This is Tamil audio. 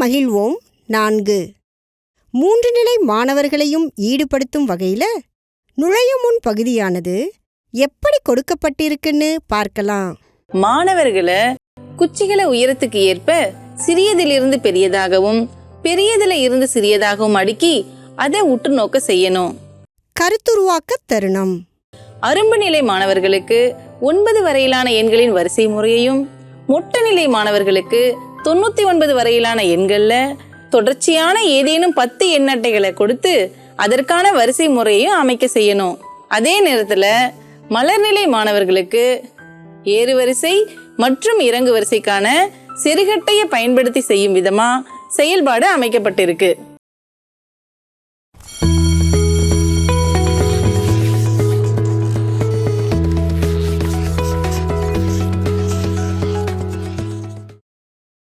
மகிழ்வோம். நான்கு. மூன்று நிலை மாணவர்களையும் ஈடுபடுத்தும் வகையில நுழையும் முன் பகுதியானது எப்படி கொடுக்கப்பட்டிருக்குன்னு பார்க்கலாம். மாணவர்களை குச்சிகளை உயரத்துக்கு ஏற்ப சிறியதிலிருந்து பெரியதாகவும் பெரியதுல இருந்து சிறியதாகவும் அடுக்கி அதை உற்று நோக்க செய்யணும். கருத்துருவாக்க தருணம். அரும்பு நிலை மாணவர்களுக்கு ஒன்பது வரையிலான எண்களின் வரிசை முறையையும் மொட்டை நிலை மாணவர்களுக்கு தொண்ணூத்தி ஒன்பது வரையிலான எண்கள்ல தொடர்ச்சியான ஏதேனும் பத்து எண் அட்டைகளை கொடுத்து அதற்கான வரிசை முறையும் அமைக்க செய்யணும். அதே நேரத்துல மலர்நிலை மாணவர்களுக்கு ஏறு வரிசை மற்றும் இறங்கு வரிசைக்கான செருகட்டையை பயன்படுத்தி செய்யும் விதமா செயல்பாடு அமைக்கப்பட்டிருக்கு.